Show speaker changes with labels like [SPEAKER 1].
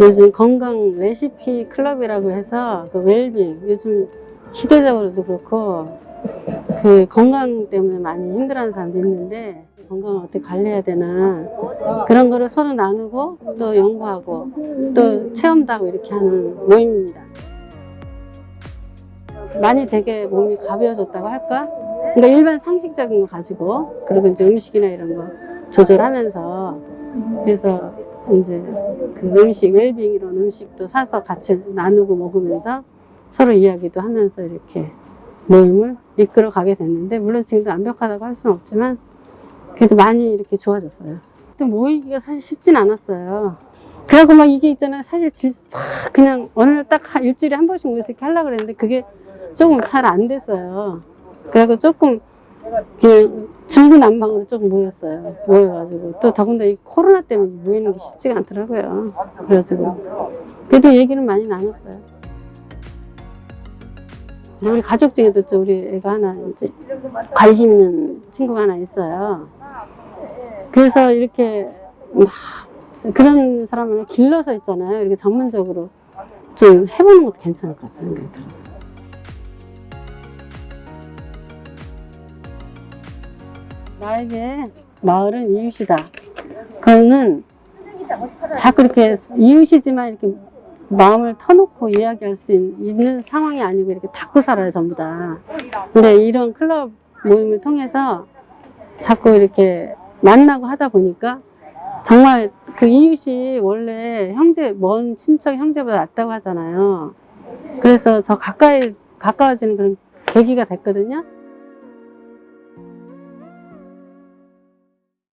[SPEAKER 1] 요즘 건강 레시피 클럽이라고 해서 그 웰빙 요즘 시대적으로도 그렇고 그 건강 때문에 많이 힘들어하는 사람도 있는데 건강을 어떻게 관리해야 되나 그런 거를 서로 나누고 또 연구하고 또 체험도 하고 이렇게 하는 모임입니다. 많이 되게 몸이 가벼워졌다고 할까? 그러니까 일반 상식적인 거 가지고 그리고 이제 음식이나 이런 거 조절하면서 그래서 이제 그 음식 웰빙 이런 음식도 사서 같이 나누고 먹으면서 서로 이야기도 하면서 이렇게 모임을 이끌어 가게 됐는데 물론 지금도 완벽하다고 할 수는 없지만 그래도 많이 이렇게 좋아졌어요. 근데 모이기가 사실 쉽진 않았어요. 그래갖고 막 이게 있잖아요. 사실 질, 막 그냥 어느 날 딱 일주일에 한 번씩 모여서 이렇게 하려고 그랬는데 그게 조금 잘 안 됐어요. 그래갖고 조금 그냥 중구난방으로 조금 모였어요. 모여가지고 또 더군다나 이 코로나 때문에 모이는 게 쉽지가 않더라고요. 그래가지고 그래도 얘기는 많이 나눴어요. 우리 가족 중에도 또 우리 애가 하나 이제 관심 있는 친구가 하나 있어요. 그래서 이렇게 막 그런 사람을 길러서 있잖아요. 이렇게 전문적으로 좀 해보는 것도 괜찮을 것 같다는 생각이 들었어요. 나에게 마을은 이웃이다. 그거는 자꾸 이렇게 이웃이지만 이렇게 마음을 터놓고 이야기할 수 있- 있는 상황이 아니고 이렇게 닫고 살아요, 전부 다. 근데 이런 클럽 모임을 통해서 자꾸 이렇게 만나고 하다 보니까 정말 그 이웃이 원래 형제, 먼 친척 형제보다 낫다고 하잖아요. 그래서 저 가까이, 가까워지는 그런 계기가 됐거든요.